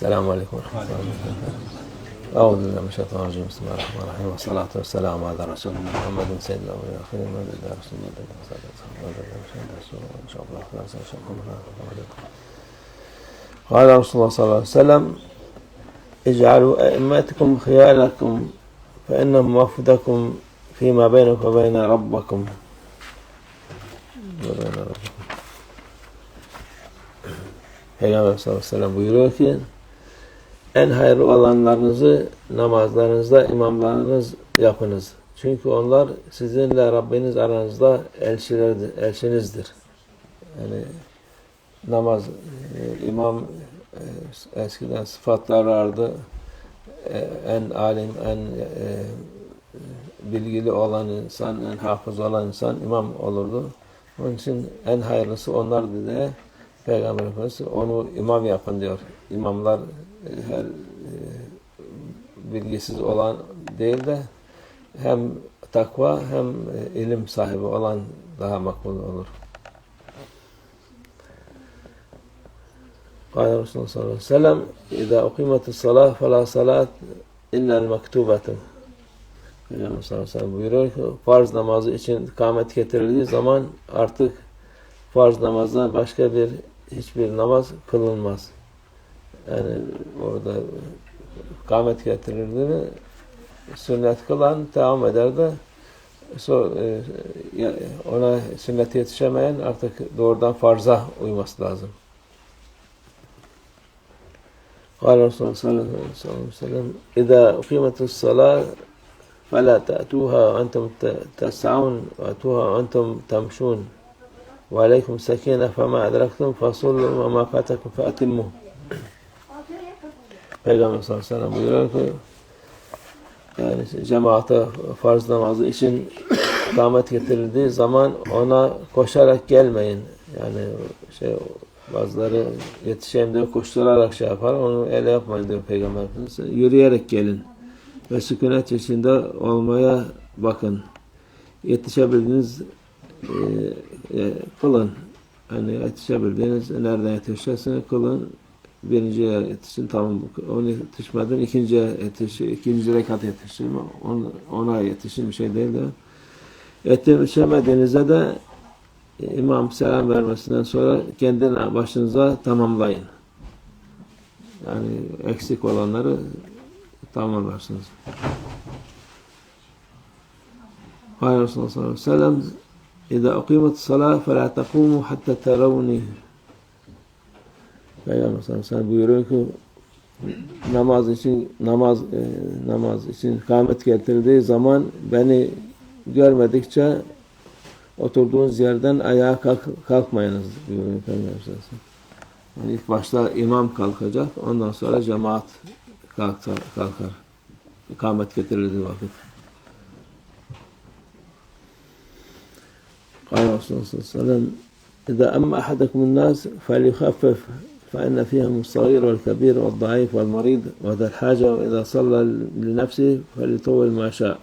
السلام عليكم ورحمة الله وبركاته. أعوذ بالله من الشيطان الرجيم. بسم الله الرحمن الرحيم. والصلاة والسلام على رسول الله محمد سيد الأولين والآخرين. محمد الله. رسول الله. إن شاء الله. خلاص إن شاء الله. قال رسول الله صلى الله عليه وسلم اجعلوا أئمتكم خياركم فإنهم وفدكم فيما بينكم وبين ربكم. وبين ربكم. Peygamber sallallahu aleyhi ve sellem buyuruyor ki en hayırlı olanlarınızı namazlarınızda imamlarınız yapınız. Çünkü onlar sizinle Rabbiniz aranızda elçilerdir, elçinizdir. Yani namaz, e, imam e, eskiden sıfatlar vardı. E, en alim, en bilgili olan insan, en hafız olan insan imam olurdu. Onun için en hayırlısı onlardı diye Peygamber Efendimiz onu imam yapın diyor. İmamlar her e, bilgisiz olan değil de hem takva hem e, ilim sahibi olan daha makbul olur. قال رسول الله صلى الله عليه وسلم إذا أقيمت الصلاة فلا صلاة إلا المكتوبة Peygamber sallallahu aleyhi ve sellem buyuruyor ki farz namazı için kâmet getirildiği zaman artık farz namazdan başka bir hiçbir namaz kılınmaz. Yani orada kâmet getirildi mi sünnet kılan devam eder de so, e, ona sünnet yetişemeyen artık doğrudan farza uyması lazım. قال رسول الله صلى الله عليه وسلم إذا أقيمت الصلاة فلا تأتوها وأنتم تسعون وأتوها وأنتم تمشون وعليكم سكينة فما أدركتم فصلوا وما فاتكم فأتموا Peygamber sallallahu aleyhi ve sellem buyuruyor ki yani cemaate farz namazı için kâmet getirildiği zaman ona koşarak gelmeyin. Yani şey bazıları yetişeyim diye koşturarak şey yapar. Onu öyle yapmayın diyor Peygamber. Yürüyerek gelin. Ve sükunet içinde olmaya bakın. Yetişebildiğiniz e, e, kılın. Hani yetişebildiğiniz nereden yetişirseniz kılın Birinciye yetişin tamam. Onu yetişmeden ikinciye yetişin. ikinci rekat yetişin. Ona, ona yetişin bir şey değil de. Yetişemediğinizde de imam selam vermesinden sonra kendi başınıza tamamlayın. Yani eksik olanları tamamlarsınız. قال رسول الله صلى الله عليه وسلم إذا أقيمت الصلاة فلا تقوموا حتى تروني Peygamber sallallahu aleyhi ve sellem buyuruyor ki namaz için namaz e, namaz için kâmet getirildiği zaman beni görmedikçe oturduğunuz yerden ayağa kalk, kalkmayınız buyuruyor Peygamber sallallahu aleyhi ve sellem. Yani ilk başta imam kalkacak, ondan sonra cemaat kalkar. kalkar. İkamet getirildiği vakit. قال رسول الله صلى الله عليه وسلم إذا أما أحدكم الناس فليخفف فإن فيهم الصغير والكبير والضعيف والمريض وذا الحاجة وإذا صلى لنفسه فليطول ما شاء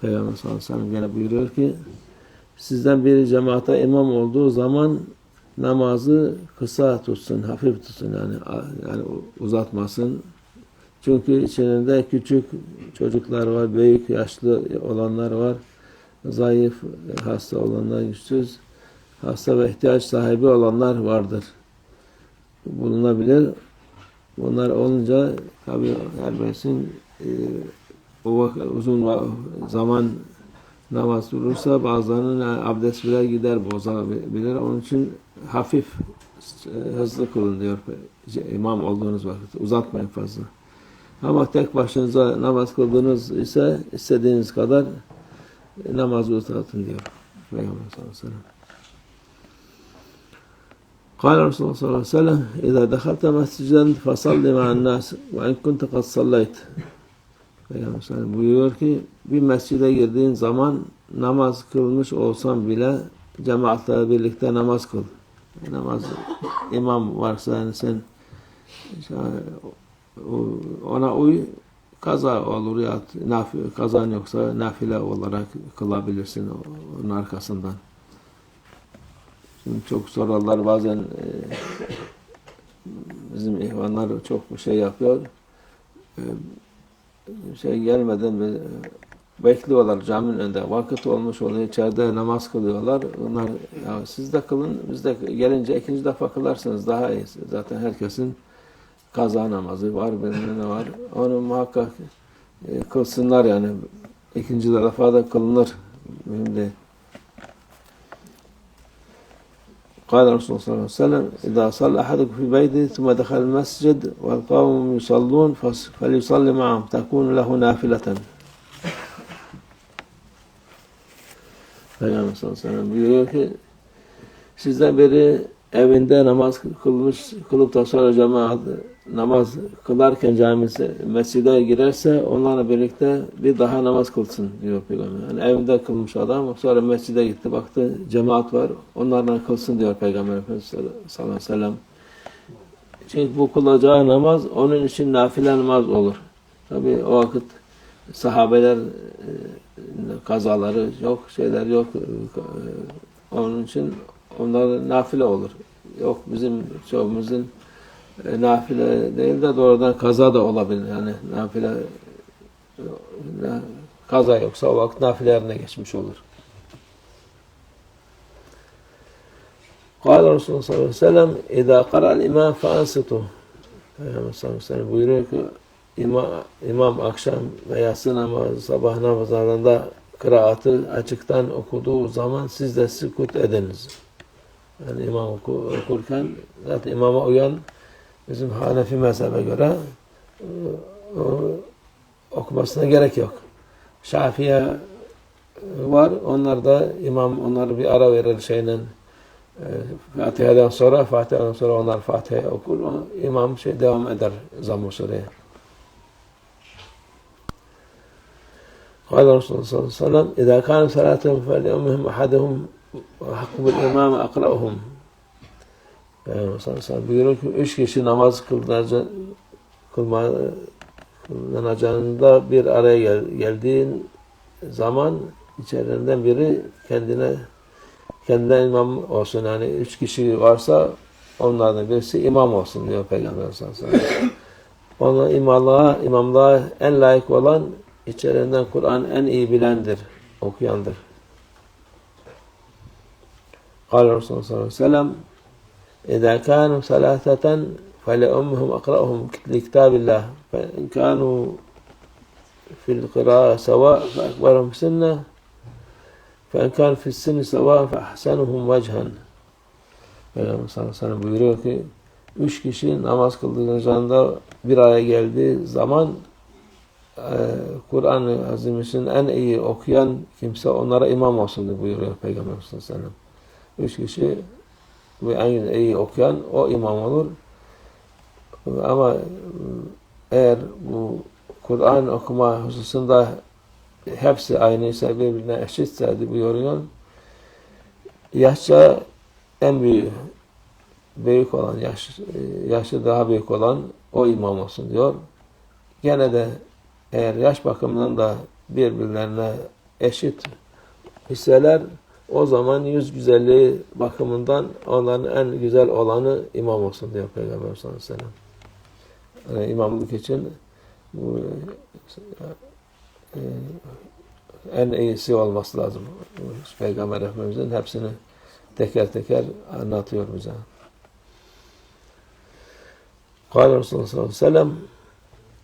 Peygamber sallallahu aleyhi ve sellem gene buyuruyor ki sizden biri cemaate imam olduğu zaman namazı kısa tutsun, hafif tutsun yani yani uzatmasın. Çünkü içinde küçük çocuklar var, büyük yaşlı olanlar var, zayıf, hasta olanlar, güçsüz, hasta ve ihtiyaç sahibi olanlar vardır. Bulunabilir. Bunlar olunca tabi her birisinin e, o uzun zaman namaz durursa bazılarının abdest bile gider, bozabilir. Onun için hafif, hızlı kılın diyor imam olduğunuz vakit. Uzatmayın fazla. Ama tek başınıza namaz kıldığınız ise istediğiniz kadar namazı uzatın diyor. Peygamber sallallahu aleyhi ve sellem. قال رسول الله صلى الله عليه وسلم إذا دخلت مسجدا فصل مع الناس وإن كنت قد صليت Peygamber sallallahu buyuruyor ki bir mescide girdiğin zaman namaz kılmış olsan bile cemaatle birlikte namaz kıl. Namaz imam varsa yani sen ona uy kaza olur ya nafi, kazan yoksa nafile olarak kılabilirsin onun arkasından. Şimdi çok sorular bazen e, bizim ihvanlar çok bir şey yapıyor. Ee, Şey gelmeden bir- bekliyorlar caminin önünde. Vakit olmuş oluyor. içeride namaz kılıyorlar. Onlar ya siz de kılın. Biz de gelince ikinci defa kılarsınız daha iyi. Zaten herkesin kaza namazı var. Benim ne var. Onu muhakkak e, kılsınlar yani. İkinci defa da kılınır. Mühim değil. قال الرسول صلى الله عليه وسلم إذا صلى أحدكم في بيته ثم دخل المسجد والقوم يصلون فليصلي معهم تكون له نافلة Peygamber sallallahu aleyhi ve sellem buyuruyor ki sizden biri evinde namaz kılmış kılıp da sonra cemaat namaz kılarken camisi mescide girerse onlarla birlikte bir daha namaz kılsın diyor Peygamber. Yani evinde kılmış adam sonra mescide gitti baktı cemaat var onlarla kılsın diyor Peygamber Efendimiz sallallahu aleyhi ve sellem. Çünkü bu kılacağı namaz onun için nafile namaz olur. Tabi o vakit sahabeler e, kazaları yok, şeyler yok. Onun için onlar nafile olur. Yok bizim çoğumuzun e, nafile değil de doğrudan kaza da olabilir. Yani nafile e, kaza yoksa o vakit nafile yerine geçmiş olur. قال Resulullah sallallahu aleyhi ve sellem اِذَا قَرَى الْاِمَامْ فَاَنْسِتُوا Peygamber sallallahu aleyhi ve sellem buyuruyor ki imam, imam akşam ve yatsı namazı, sabah namazlarında kıraatı açıktan okuduğu zaman siz de sükut ediniz. Yani imam oku, okurken zaten imama uyan bizim Hanefi mezhebe göre e, o, okumasına gerek yok. Şafiye var. Onlar da imam onları bir ara verir şeyle e, Fatiha'dan sonra Fatiha'dan sonra onlar Fatiha okur. O, imam şey devam eder zamm-ı sureye. قال رسول الله صلى الله عليه وسلم إذا كانوا ثلاثة فليؤمهم أحدهم وحق بالإمام أقرأهم Peygamber buyuruyor ki üç kişi namaz kılınacak, kılma, kılınacağında bir araya gel, geldiğin zaman içeriden biri kendine kendine imam olsun. Yani üç kişi varsa onlardan birisi imam olsun diyor Peygamber sallallahu aleyhi ve imamlığa, imamlığa en layık olan içeriden Kur'an en iyi bilendir, okuyandır. Kale Resulullah sallallahu aleyhi ve sellem إذا كانوا ثلاثة فلأمهم أقرأهم لكتاب الله فإن كانوا في القراءة سواء فأكبرهم سنة فإن كان في السن سواء فأحسنهم وجها Peygamber sallallahu aleyhi ve sellem buyuruyor ki üç kişi namaz kıldıracağında bir araya geldiği zaman e, Kur'an-ı Azimüşşin en iyi okuyan kimse onlara imam olsun diye buyuruyor Peygamber sallallahu aleyhi ve sellem. Üç kişi ve en iyi okuyan o imam olur. Ama eğer bu Kur'an okuma hususunda hepsi aynıysa birbirine eşitse buyuruyor. Yaşça en büyük büyük olan yaş, yaşı daha büyük olan o imam olsun diyor. Gene de eğer yaş bakımından da birbirlerine eşit hisseler o zaman yüz güzelliği bakımından onların en güzel olanı imam olsun diyor Peygamber sallallahu aleyhi ve sellem. Yani imamlık için bu e, en iyisi olması lazım. Peygamber Efendimiz'in hepsini teker teker anlatıyor bize. قال رسول الله صلى الله عليه وسلم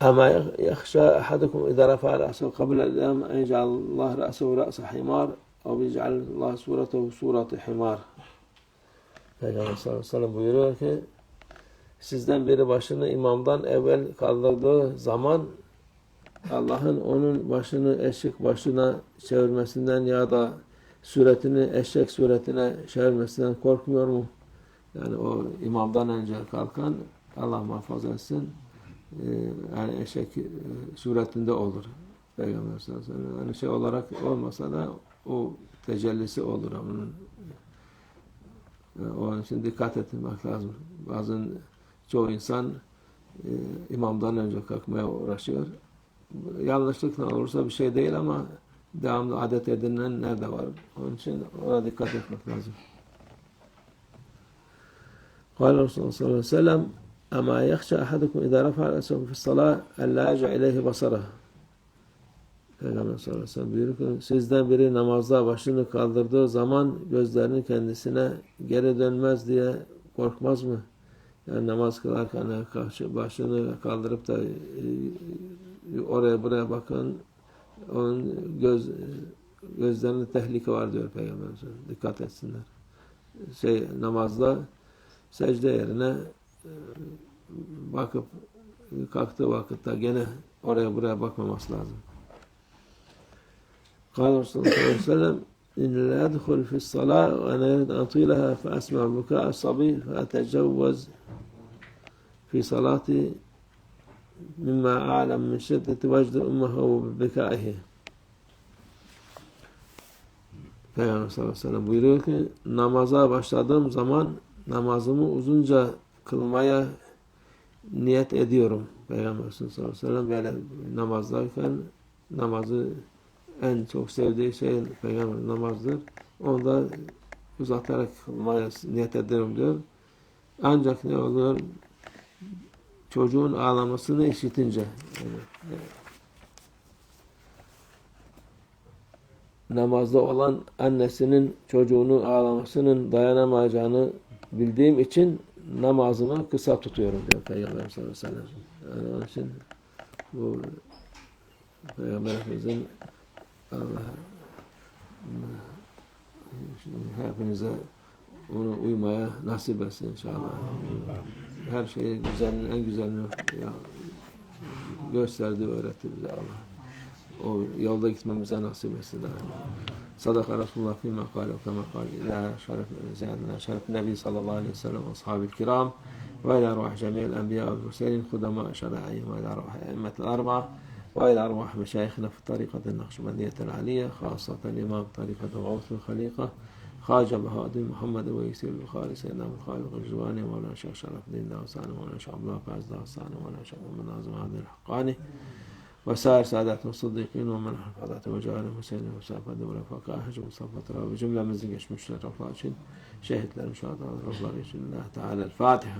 أما يخشى أحدكم إذا رفع رأسه قبل الإمام أن يجعل الله رأسه رأس حمار Abi ic'al Allah suretehu sureti himar. Peygamber sallallahu aleyhi ve sellem buyuruyor ki sizden biri başını imamdan evvel kaldırdığı zaman Allah'ın onun başını eşek başına çevirmesinden ya da suretini eşek suretine çevirmesinden korkmuyor mu? Yani o imamdan önce kalkan Allah muhafaza etsin e, yani eşek e, suretinde olur. Peygamber sallallahu aleyhi ve sellem. Yani şey olarak olmasa da o tecellisi olur onun. Yani onun için dikkat etmek lazım. Bazen çoğu insan e, imamdan önce kalkmaya uğraşıyor. Yanlışlıkla olursa bir şey değil ama devamlı adet edinilen nerede var? Onun için ona dikkat etmek lazım. قال Resulullah sallallahu aleyhi ve sellem أما يخشى أحدكم إذا رفع رأسه في الصلاة ألا يرجع إليه بصره Peygamber sallallahu aleyhi ve sellem buyuruyor ki sizden biri namazda başını kaldırdığı zaman gözlerini kendisine geri dönmez diye korkmaz mı? Yani namaz kılarken başını kaldırıp da e, oraya buraya bakın onun göz gözlerinde tehlike var diyor Peygamber. Dikkat etsinler. Şey namazda secde yerine e, bakıp kalktığı vakitte gene oraya buraya bakmaması lazım. قال رسول الله صلى الله عليه وسلم إن لا أدخل في الصلاة وأنا أريد أن أطيلها فأسمع بكاء الصبي فأتجوز في صلاتي مما أعلم من شدة وجد أمه ببكائه Peygamber sallallahu aleyhi ve sellem buyuruyor ki namaza başladığım zaman namazımı uzunca kılmaya niyet ediyorum. Peygamber sallallahu aleyhi ve sellem böyle namazdayken namazı en çok sevdiği şey peygamber namazdır. Onu da uzatarak kılmaya niyet ederim diyor. Ancak ne oluyor? Çocuğun ağlamasını işitince yani, namazda olan annesinin çocuğunu ağlamasının dayanamayacağını bildiğim için namazımı kısa tutuyorum diyor Peygamber sallallahu aleyhi ve sellem. Yani onun için bu Peygamber Efendimiz'in Allah hepinize onu uymaya nasip etsin inşallah. Her şeyi güzelin en güzelini gösterdi, öğretti bize Allah. O yolda gitmemize nasip etsin. Sadaka Resulullah fîmâ kâle ve kemâ kâle ilâ şeref ziyadına şeref Nebi sallallahu aleyhi ve sellem ashabil kiram ve ilâ ruh cemî'l enbiya ve murselin kudamâ şerâ'ihim ve ilâ ruh e'immetil arba'a وإلى أرواح مشايخنا في الطريقة النقشبندية العالية خاصة الإمام طريقة غوث الخليقة خواجة بهادي محمد ويسير البخاري سيدنا أبو الخالق الجواني مولانا الشيخ شرف الدين داوساني مولانا شيخ عبد الله فاز داوساني مولانا الشيخ محمد ناظم هادي الحقاني وسائر ساداتنا الصديقين ومن حفظات وجعلهم حسين وسافة دولة فقاهج وصفة رابع جملة من زنقش مشترك رفاشين شهد شهادة رب الله الله تعالى الفاتحة.